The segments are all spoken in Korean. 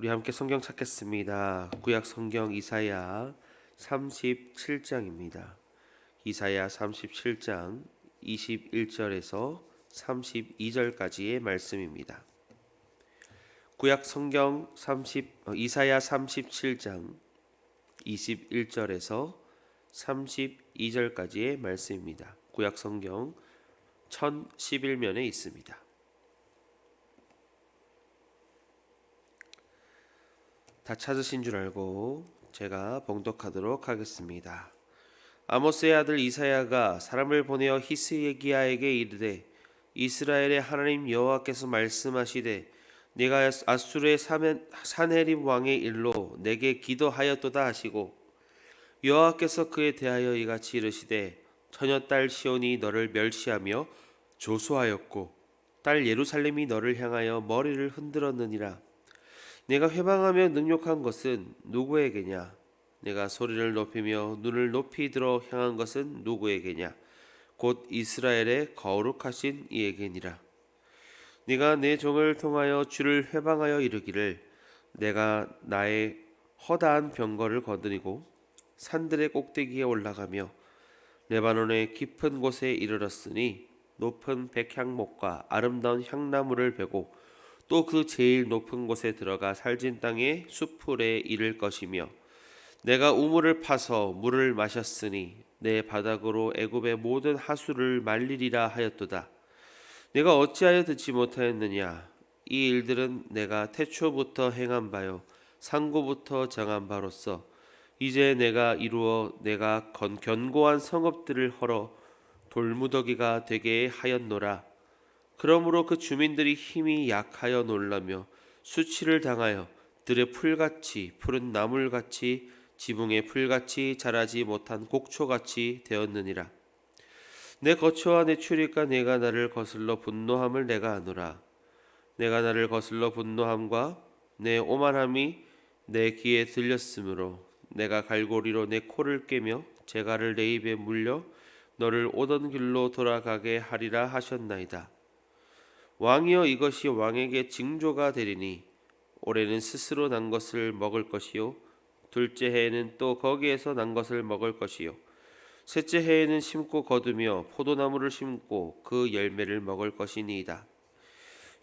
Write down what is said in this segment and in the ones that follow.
우리 함께 성경 찾겠습니다. 구약 성경 이사야 37장입니다. 이사야 37장 21절에서 32절까지의 말씀입니다. 구약 성경 30 어, 이사야 37장 21절에서 32절까지의 말씀입니다. 구약 성경 1011면에 있습니다. 다 찾으신 줄 알고 제가 봉독하도록 하겠습니다. 아모스의 아들 이사야가 사람을 보내어 히스기야에게 이르되 이스라엘의 하나님 여호와께서 말씀하시되 내가 아수르의 사네립 왕의 일로 내게 기도하였도다 하시고 여호와께서 그에 대하여 이같이 이르시되 처녀 딸 시온이 너를 멸시하며 조소하였고 딸 예루살렘이 너를 향하여 머리를 흔들었느니라 내가 회방하며 능욕한 것은 누구에게냐? 내가 소리를 높이며 눈을 높이 들어 향한 것은 누구에게냐? 곧 이스라엘의 거룩하신 이에게니라. 네가 내 종을 통하여 주를 회방하여 이르기를 내가 나의 허다한 병거를 거느리고 산들의 꼭대기에 올라가며 레바논의 깊은 곳에 이르렀으니 높은 백향목과 아름다운 향나무를 베고 또 그 제일 높은 곳에 들어가 살진 땅의 수풀에 이를 것이며 내가 우물을 파서 물을 마셨으니 내 바닥으로 애굽의 모든 하수를 말리리라 하였도다. 내가 어찌하여 듣지 못하였느냐? 이 일들은 내가 태초부터 행한 바요 상고부터 정한 바로서 이제 내가 이루어 내가 건 견고한 성읍들을 헐어 돌무더기가 되게 하였노라. 그러므로 그 주민들이 힘이 약하여 놀라며 수치를 당하여 들의 풀같이 푸른 나물같이 지붕의 풀같이 자라지 못한 곡초같이 되었느니라. 내 거처와 내 출입과 내가 나를 거슬러 분노함을 내가 아노라. 내가 나를 거슬러 분노함과 내 오만함이 내 귀에 들렸으므로 내가 갈고리로 내 코를 깨며 재갈을 내 입에 물려 너를 오던 길로 돌아가게 하리라 하셨나이다. 왕이여 이것이 왕에게 징조가 되리니 올해는 스스로 난 것을 먹을 것이요 둘째 해에는 또 거기에서 난 것을 먹을 것이요 셋째 해에는 심고 거두며 포도나무를 심고 그 열매를 먹을 것이니이다.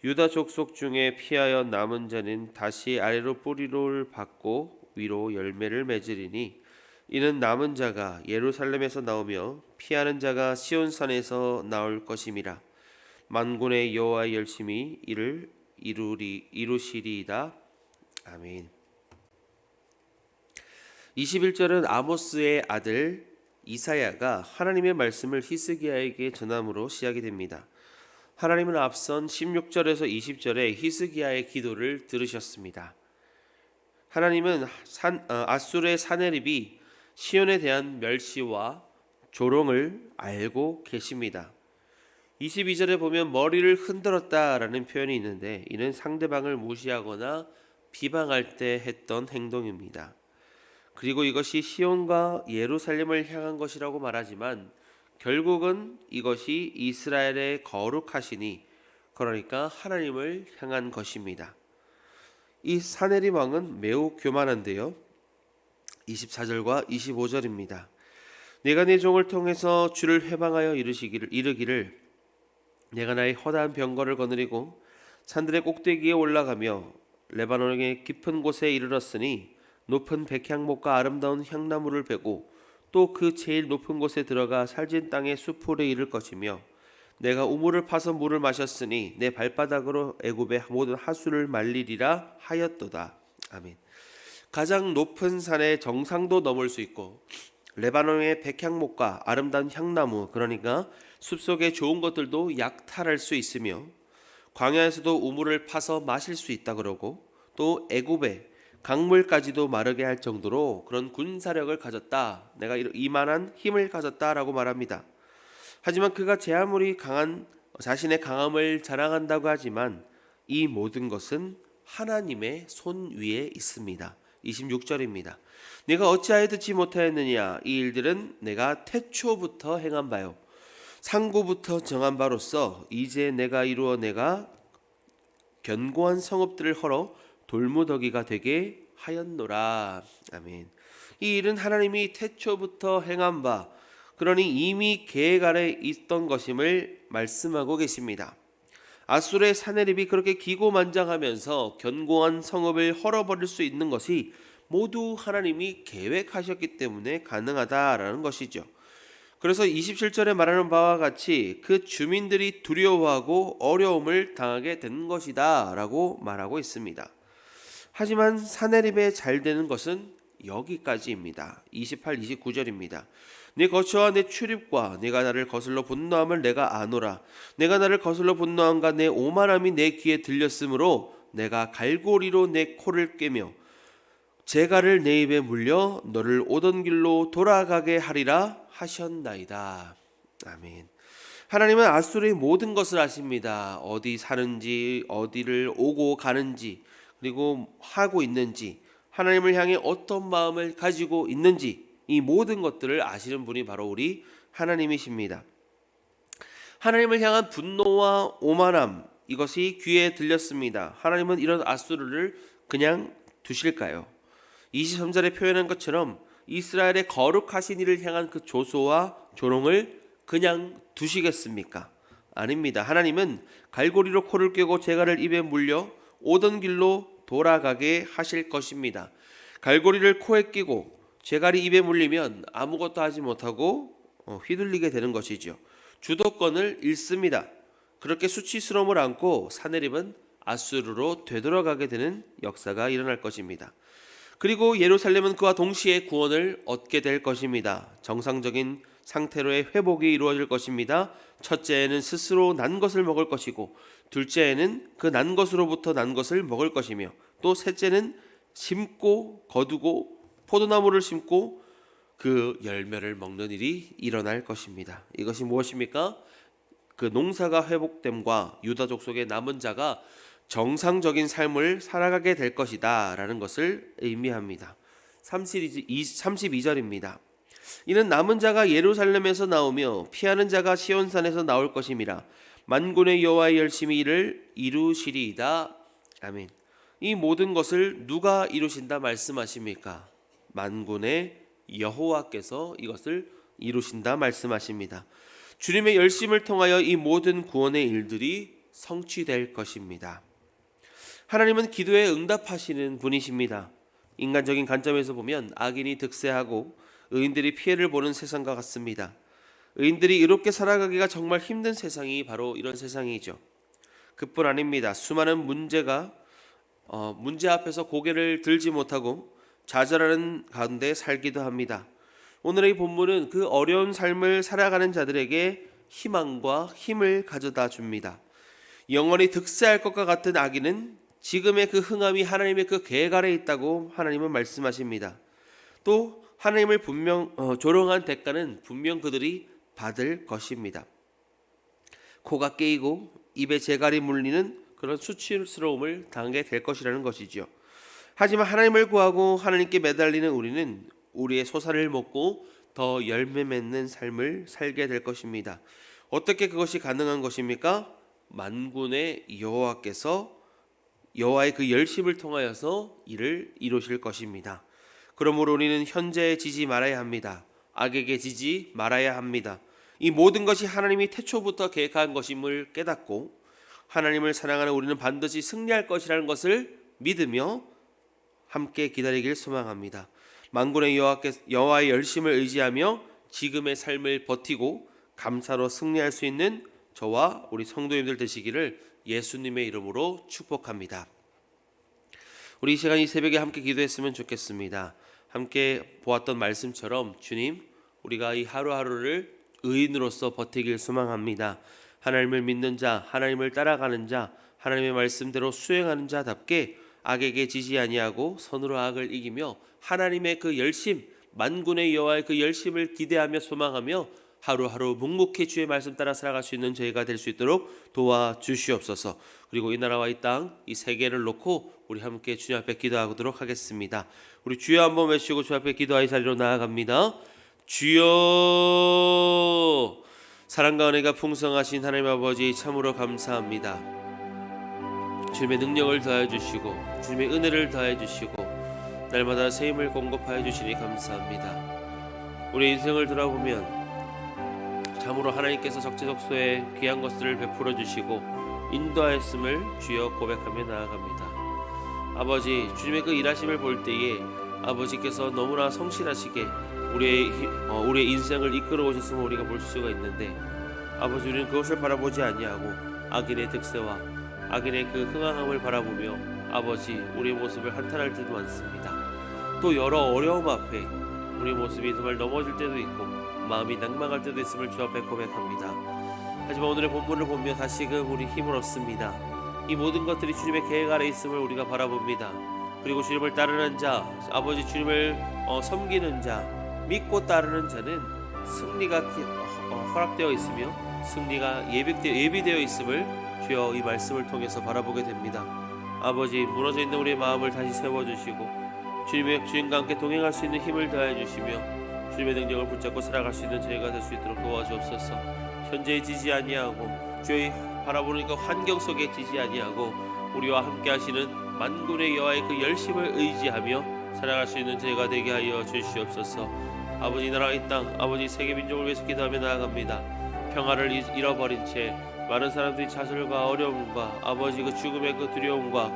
유다 족속 중에 피하여 남은 자는 다시 아래로 뿌리를 받고 위로 열매를 맺으리니 이는 남은 자가 예루살렘에서 나오며 피하는 자가 시온산에서 나올 것임이라. 만군의 여호와의 열심히 이를 이루리 이루시리이다. 아멘. 21절은 아모스의 아들 이사야가 하나님의 말씀을 히스기야에게 전함으로 시작이 됩니다. 하나님은 앞선 16절에서 20절에 히스기야의 기도를 들으셨습니다. 하나님은 산, 어, 아수르의 사네립이 시온에 대한 멸시와 조롱을 알고 계십니다. 22절에 보면 머리를 흔들었다라는 표현이 있는데 이는 상대방을 무시하거나 비방할 때 했던 행동입니다. 그리고 이것이 시온과 예루살렘을 향한 것이라고 말하지만 결국은 이것이 이스라엘의 거룩하시니 그러니까 하나님을 향한 것입니다. 이 사네리 왕은 매우 교만한데요. 24절과 25절입니다. 내가 내 종을 통해서 주를 회방하여 이르시기를 이르기를 내가 나의 허다한 병거를 거느리고 산들의 꼭대기에 올라가며 레바논의 깊은 곳에 이르렀으니 높은 백향목과 아름다운 향나무를 베고 또 그 제일 높은 곳에 들어가 살진 땅의 수풀에 이를 것이며 내가 우물을 파서 물을 마셨으니 내 발바닥으로 애굽의 모든 하수를 말리리라 하였도다. 아멘. 가장 높은 산의 정상도 넘을 수 있고 레바논의 백향목과 아름다운 향나무 그러니까 숲속의 좋은 것들도 약탈할 수 있으며 광야에서도 우물을 파서 마실 수 있다 그러고 또 애굽의 강물까지도 마르게 할 정도로 그런 군사력을 가졌다. 내가 이만한 힘을 가졌다라고 말합니다. 하지만 그가 제 아무리 강한 자신의 강함을 자랑한다고 하지만 이 모든 것은 하나님의 손 위에 있습니다. 26절입니다. 내가 어찌하여 듣지 못하였느냐 이 일들은 내가 태초부터 행한 바요 상고부터 정한 바로서 이제 내가 이루어 내가 견고한 성읍들을 헐어 돌무더기가 되게 하였노라. 아멘. 이 일은 하나님이 태초부터 행한 바 그러니 이미 계획 아래 있던 것임을 말씀하고 계십니다. 아술의 사내립이 그렇게 기고만장하면서 견고한 성읍을 헐어버릴 수 있는 것이 모두 하나님이 계획하셨기 때문에 가능하다라는 것이죠. 그래서 27절에 말하는 바와 같이 그 주민들이 두려워하고 어려움을 당하게 된 것이다 라고 말하고 있습니다. 하지만 사내립에 잘 되는 것은 여기까지입니다. 28, 29절입니다. 내 거처와 내 출입과 내가 나를 거슬러 분노함을 내가 아노라. 내가 나를 거슬러 분노함과 내 오만함이 내 귀에 들렸으므로 내가 갈고리로 내 코를 꿰며 재갈을 내 입에 물려 너를 오던 길로 돌아가게 하리라 하셨나이다. 아멘. 하나님은 아수르의 모든 것을 아십니다. 어디 사는지, 어디를 오고 가는지, 그리고 하고 있는지, 하나님을 향해 어떤 마음을 가지고 있는지, 이 모든 것들을 아시는 분이 바로 우리 하나님이십니다. 하나님을 향한 분노와 오만함, 이것이 귀에 들렸습니다. 하나님은 이런 아수르를 그냥 두실까요? 23절에 표현한 것처럼 이스라엘의 거룩하신 이를 향한 그 조소와 조롱을 그냥 두시겠습니까? 아닙니다. 하나님은 갈고리로 코를 꿰고 재갈을 입에 물려 오던 길로 돌아가게 하실 것입니다. 갈고리를 코에 끼고 재갈이 입에 물리면 아무것도 하지 못하고 어, 휘둘리게 되는 것이죠. 주도권을 잃습니다. 그렇게 수치스러움을 안고 사내립은 아수르로 되돌아가게 되는 역사가 일어날 것입니다. 그리고 예루살렘은 그와 동시에 구원을 얻게 될 것입니다. 정상적인 상태로의 회복이 이루어질 것입니다. 첫째에는 스스로 난 것을 먹을 것이고, 둘째에는 그 난 것으로부터 난 것을 먹을 것이며, 또 셋째는 심고 거두고 포도나무를 심고 그 열매를 먹는 일이 일어날 것입니다. 이것이 무엇입니까? 그 농사가 회복됨과 유다 족 속의 남은 자가 정상적인 삶을 살아가게 될 것이다 라는 것을 의미합니다. 32절입니다. 이는 남은 자가 예루살렘에서 나오며 피하는 자가 시온산에서 나올 것임이라 만군의 여호와의 열심히 이를 이루시리이다. 아멘. 이 모든 것을 누가 이루신다 말씀하십니까? 만군의 여호와께서 이것을 이루신다 말씀하십니다. 주님의 열심을 통하여 이 모든 구원의 일들이 성취될 것입니다. 하나님은 기도에 응답하시는 분이십니다. 인간적인 관점에서 보면 악인이 득세하고 의인들이 피해를 보는 세상과 같습니다. 의인들이 이롭게 살아가기가 정말 힘든 세상이 바로 이런 세상이죠. 그뿐 아닙니다. 수많은 문제가 어, 문제 앞에서 고개를 들지 못하고 좌절하는 가운데 살기도 합니다. 오늘의 본문은 그 어려운 삶을 살아가는 자들에게 희망과 힘을 가져다 줍니다. 영원히 득세할 것과 같은 악인은 지금의 그 흥함이 하나님의 그 계획 아래 있다고 하나님은 말씀하십니다. 또 하나님을 분명 어, 조롱한 대가는 분명 그들이 받을 것입니다. 코가 깨이고 입에 재갈이 물리는 그런 수치스러움을 당하게 될 것이라는 것이죠. 하지만 하나님을 구하고 하나님께 매달리는 우리는 우리의 소사를 먹고 더 열매 맺는 삶을 살게 될 것입니다. 어떻게 그것이 가능한 것입니까? 만군의 여호와께서 여호와의 그 열심을 통하여서 이를 이루실 것입니다. 그러므로 우리는 현재에 지지 말아야 합니다. 악에게 지지 말아야 합니다. 이 모든 것이 하나님이 태초부터 계획한 것임을 깨닫고 하나님을 사랑하는 우리는 반드시 승리할 것이라는 것을 믿으며 함께 기다리길 소망합니다. 만군의 여호와의 열심을 의지하며 지금의 삶을 버티고 감사로 승리할 수 있는 저와 우리 성도님들 되시기를 예수님의 이름으로 축복합니다. 우리 이 시간 이 새벽에 함께 기도했으면 좋겠습니다. 함께 보았던 말씀처럼 주님, 우리가 이 하루하루를 의인으로서 버티길 소망합니다. 하나님을 믿는 자, 하나님을 따라가는 자, 하나님의 말씀대로 수행하는 자답게 악에게 지지 아니하고 선으로 악을 이기며 하나님의 그 열심, 만군의 여호와의 그 열심을 기대하며 소망하며 하루하루 묵묵히 주의 말씀 따라 살아갈 수 있는 저희가 될 수 있도록 도와 주시옵소서. 그리고 이 나라와 이 땅, 이 세계를 놓고 우리 함께 주님 앞에 기도하도록 하겠습니다. 우리 주여 한번 외치고 주 앞에 기도하이 자리로 나아갑니다. 주여 사랑과 은혜가 풍성하신 하나님 아버지 참으로 감사합니다. 주님의 능력을 더하여 주시고 주님의 은혜를 더하여 주시고 날마다 새 힘을 공급하여 주시니 감사합니다. 우리 인생을 돌아보면 참으로 하나님께서 적재적소에 귀한 것들을 베풀어 주시고 인도하였음을 주여 고백하며 나아갑니다. 아버지 주님의 그 일하심을 볼 때에 아버지께서 너무나 성실하시게 우리의 히- 어, 우리의 인생을 이끌어 오셨음을 우리가 볼 수가 있는데 아버지 우리는 그것을 바라보지 아니하고 악인의 득세와 악인의 그 흥황함을 바라보며 아버지 우리의 모습을 한탄할 때도 많습니다. 또 여러 어려움 앞에 우리 모습이 정말 넘어질 때도 있고 마음이 낭망할 때도 있음을 주 앞에 고백합니다. 하지만 오늘의 본문을 보며 다시금 우리 힘을 얻습니다. 이 모든 것들이 주님의 계획 아래 있음을 우리가 바라봅니다. 그리고 주님을 따르는 자, 아버지 주님을 어, 섬기는 자, 믿고 따르는 자는 승리가 기- 어, 허락되어 있으며 승리가 예비되어, 예비되어 있음을 주여 이 말씀을 통해서 바라보게 됩니다. 아버지 무너져 있는 우리의 마음을 다시 세워주시고 주님의 주님과 함께 동행할 수 있는 힘을 더해 주시며 주님의 능력을 붙잡고 살아갈 수 있는 저희가 될 수 있도록 도와주옵소서. 현재에 지지 아니하고 주의 바라보는 그 환경 속에 지지 아니하고 우리와 함께 하시는 만군의 여호와의 그 열심을 의지하며 살아갈 수 있는 저희가 되게 하여 주시옵소서. 아버지 나라 이 땅 아버지 세계 민족을 위해서 기도하며 나아갑니다. 평화를 잃- 잃어버린 채 많은 사람들이 좌절과 어려움과 아버지 그 죽음의 그 두려움과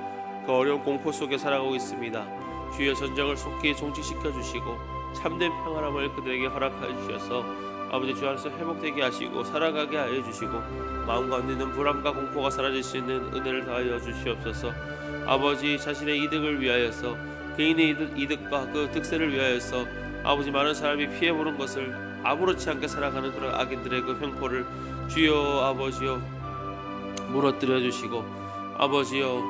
그 어려운 공포 속에 살아가고 있습니다. 주의 전쟁을 속히 종식시켜 주시고 참된 평안함을 그들에게 허락하여 주셔서 아버지 주 안에서 회복되게 하시고 살아가게 하여 주시고 마음 가운데 있는 불안과 공포가 사라질 수 있는 은혜를 더하여 주시옵소서. 아버지 자신의 이득을 위하여서 개인의 이득, 이득 과 그 득세를 위하여서 아버지 많은 사람이 피해 보는 것을 아무렇지 않게 살아가는 그런 악인들의 그 횡포를 주여 아버지여 무너뜨려 주시고 아버지여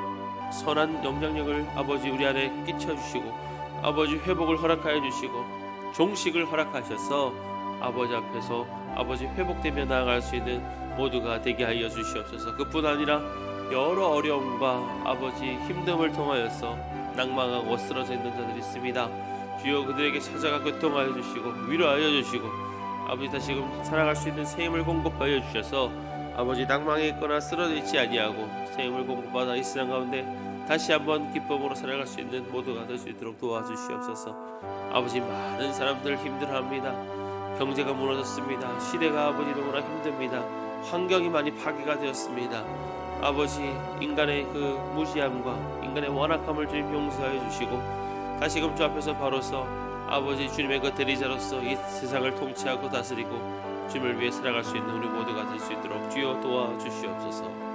선한 영향력을 아버지 우리 안에 끼쳐 주시고 아버지 회복을 허락하여 주시고 종식을 허락하셔서 아버지 앞에서 아버지 회복되며 나아갈 수 있는 모두가 되게 하여 주시옵소서. 그뿐 아니라 여러 어려움과 아버지 힘듦을 통하여서 낭망하고 쓰러져 있는 자들이 있습니다. 주여 그들에게 찾아가 교통하여 주시고 위로하여 주시고 아버지 다시금 살아갈 수 있는 새 힘을 공급하여 주셔서 아버지 낭망에 있거나 쓰러져 있지 아니하고 새 힘을 공급받아 이 세상 가운데 다시 한번 기쁨으로 살아갈 수 있는 모두가 될 수 있도록 도와주시옵소서. 아버지 많은 사람들 힘들어합니다. 경제가 무너졌습니다. 시대가 아버지 너무나 힘듭니다. 환경이 많이 파괴가 되었습니다. 아버지 인간의 그 무지함과 인간의 완악함을 주님 용서하여 주시고 다시금 주 앞에서 바로서 아버지 주님의 그 대리자로서 이 세상을 통치하고 다스리고 주님을 위해 살아갈 수 있는 우리 모두가 될 수 있도록 주여 도와주시옵소서.